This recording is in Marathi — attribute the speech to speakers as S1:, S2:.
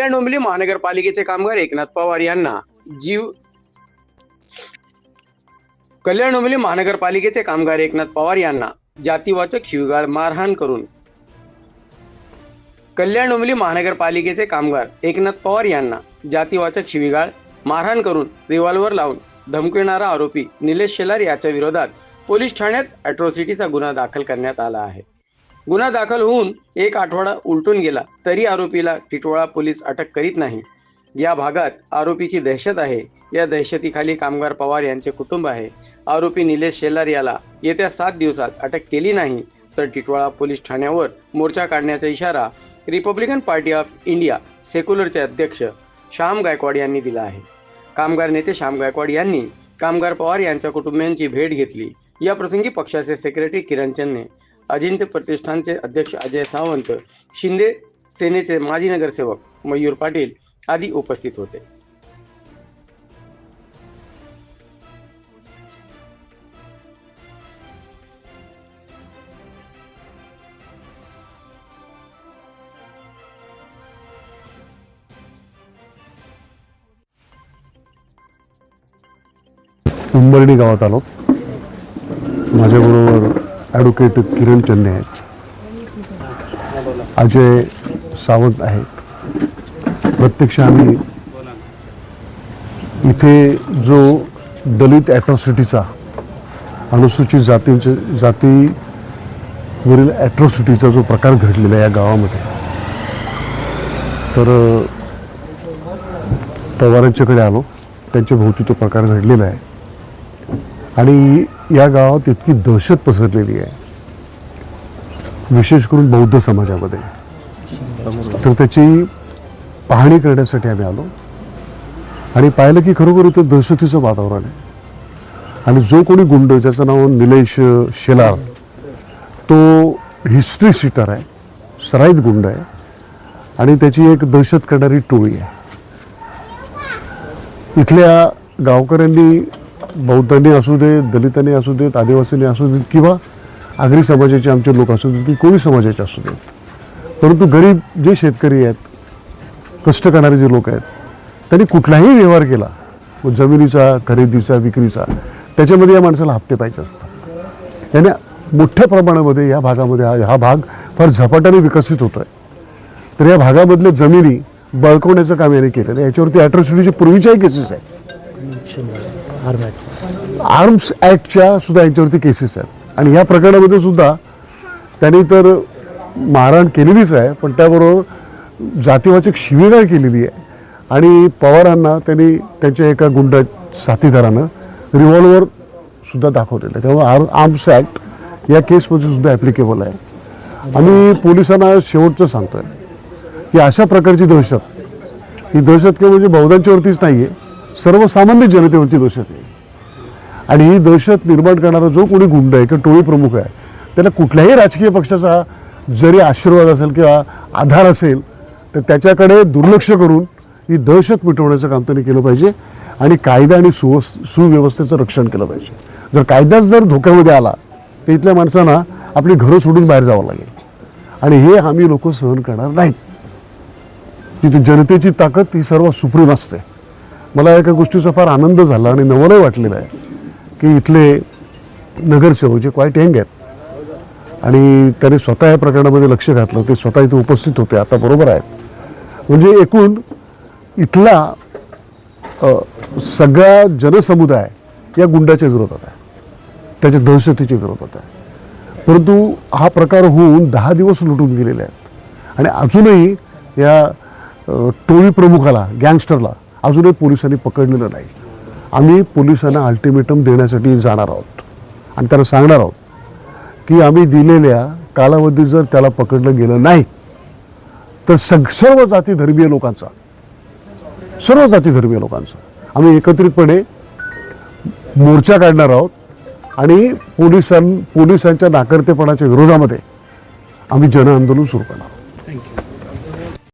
S1: कल्याण डोंबिवली महानगरपालिकेचे कामगार एकनाथ पवार यांना जीव कल्याण डोंबिवली महानगरपालिकेचे कामगार एकनाथ पवार यांना जातीवाचक शिवगाळ मारहाण करून कल्याण डोंबिवली महानगरपालिकेचे कामगार एकनाथ पवार यांना जातीवाचक शिवीगाळ मारहाण करून रिव्हॉल्व्हर लावून धमकविणारा आरोपी निलेश शेलार याच्या विरोधात पोलीस ठाण्यात अॅट्रॉसिटीचा गुन्हा दाखल करण्यात आला आहे. गुन्हा दाखल होऊन एक आठवडा उलटून गेला तरी आरोपीला टिटवाळा पोलीस अटक करीत नाही. या भागात आरोपीची दहशत आहे. या दहशतीखाली कामगार पवार यांचे कुटुंब आहे. आरोपी निलेश शेलार याला येत्या सात दिवसात अटक केली नाही तर टिटवाळा पोलीस ठाण्यावर मोर्चा काढण्याचा इशारा रिपब्लिकन पार्टी ऑफ इंडिया सेक्युलरचे अध्यक्ष श्याम गायकवाड यांनी दिला आहे. कामगार नेते श्याम गायकवाड यांनी कामगार पवार यांच्या कुटुंबियांची भेट घेतली. या प्रसंगी पक्षाचे सेक्रेटरी किरण चन्ने अजिंठ्य प्रतिष्ठानचे अध्यक्ष अजय सावंत शिंदे सेनेचे माजी नगरसेवक मयूर पाटील आदी उपस्थित होते.
S2: उंबर्णी गावात आलो. माझ्याबरोबर ॲडव्होकेट किरण चंदे आहेत. अजय सावंत आहेत. प्रत्यक्ष आम्ही इथे जो दलित ॲट्रॉसिटीचा अनुसूचित जातींचे जातीवरील ॲट्रॉसिटीचा जो प्रकार घडलेला आहे या गावामध्ये तर पवारांच्याकडे आलो. त्यांच्या भोवती तो प्रकार घडलेला आहे. आणि या गावात इतकी दहशत पसरलेली आहे. विशेष करून बौद्ध समाजामध्ये. तर त्याची पाहणी करण्यासाठी आम्ही आलो. आणि पाहिलं की खरोखर इथं दहशतीचं वातावरण आहे. आणि जो कोणी गुंड ज्याचं नाव निलेश शेलार तो हिस्ट्री सिटर आहे सराईत गुंड आहे आणि त्याची एक दहशत करणारी टोळी आहे. इथल्या गावकऱ्यांनी बौद्धांनी असू दे दलितांनी असू देत आदिवासींनी असू देत किंवा आगरी समाजाचे आमचे लोक असू देत की कोळी समाजाचे असू देत. परंतु गरीब जे शेतकरी आहेत कष्ट करणारे जे लोक आहेत त्यांनी कुठलाही व्यवहार केला मग जमिनीचा खरेदीचा विक्रीचा त्याच्यामध्ये या माणसाला हप्ते पाहिजे असतात. याने मोठ्या प्रमाणामध्ये या भागामध्ये हा हा भाग फार झपाट्याने विकसित होतो आहे तर या भागामधल्या जमिनी बळकवण्याचं काम याने केलेलं आहे. याच्यावरती अॅट्रॉसिटीचे पूर्वीच्याही केसेस आहेत. आर्म्स ॲक्टच्या सुद्धा यांच्यावरती केसेस आहेत. आणि ह्या प्रकरणामध्ये सुद्धा त्यांनी तर मारहाण केलेलीच आहे पण त्याबरोबर जातीवाचक शिवीगाळ केलेली आहे. आणि पवारांना त्यांनी त्यांच्या एका गुंड साथीदारानं रिव्हॉल्वर सुद्धा दाखवलेलं आहे. त्यामुळे आर आर्म्स ॲक्ट या केसमध्ये सुद्धा ॲप्लिकेबल आहे. आम्ही पोलिसांना शेवटचं सांगतोय की अशा प्रकारची दहशत ही दहशत केवळ म्हणजे बौद्धांच्यावरतीच नाही आहे सर्वसामान्य जनतेवरती दहशत आहे. आणि ही दहशत निर्माण करणारा जो कोणी गुंड आहे किंवा टोळी प्रमुख आहे त्याला कुठल्याही राजकीय पक्षाचा जरी आशीर्वाद असेल किंवा आधार असेल तर त्याच्याकडे दुर्लक्ष करून ही दहशत मिटवण्याचं काम त्यांनी केलं पाहिजे आणि कायदा आणि सुव सुव्यवस्थेचं रक्षण केलं पाहिजे. जर कायदाच जर धोक्यामध्ये आला तर इथल्या माणसांना आपली घरं सोडून बाहेर जावं लागेल. आणि हे आम्ही लोक सहन करणार नाहीत. तिथे जनतेची ताकद ही सर्व सुप्रीम असते. मला एका गोष्टीचा फार आनंद झाला आणि नवलही वाटलेलं आहे की इथले नगरसेवक जे क्वाईट यंग आहेत आणि त्यांनी स्वतः या प्रकरणामध्ये लक्ष घातलं ते स्वतः इथे उपस्थित होते आता बरोबर आहेत. म्हणजे एकूण इथला सगळा जनसमुदाय या गुंडाच्या विरोधात आहे. त्याच्या दहशतीच्या विरोधात आहे. परंतु हा प्रकार होऊन दहा दिवस लुटून गेलेले आहेत. आणि अजूनही या टोळी प्रमुखाला गँगस्टरला अजूनही पोलिसांनी पकडलेलं नाही. आम्ही पोलिसांना अल्टिमेटम देण्यासाठी जाणार आहोत. आणि त्यांना सांगणार आहोत की आम्ही दिलेल्या कालावधीत जर त्याला पकडलं गेलं नाही तर सग सर्व जाती धर्मीय लोकांचा सर्व जाती धर्मीय लोकांचा आम्ही एकत्रितपणे मोर्चा काढणार आहोत आणि पोलिसां पोलिसांच्या नाकर्तेपणाच्या विरोधामध्ये आम्ही जनआंदोलन सुरू करणार आहोत.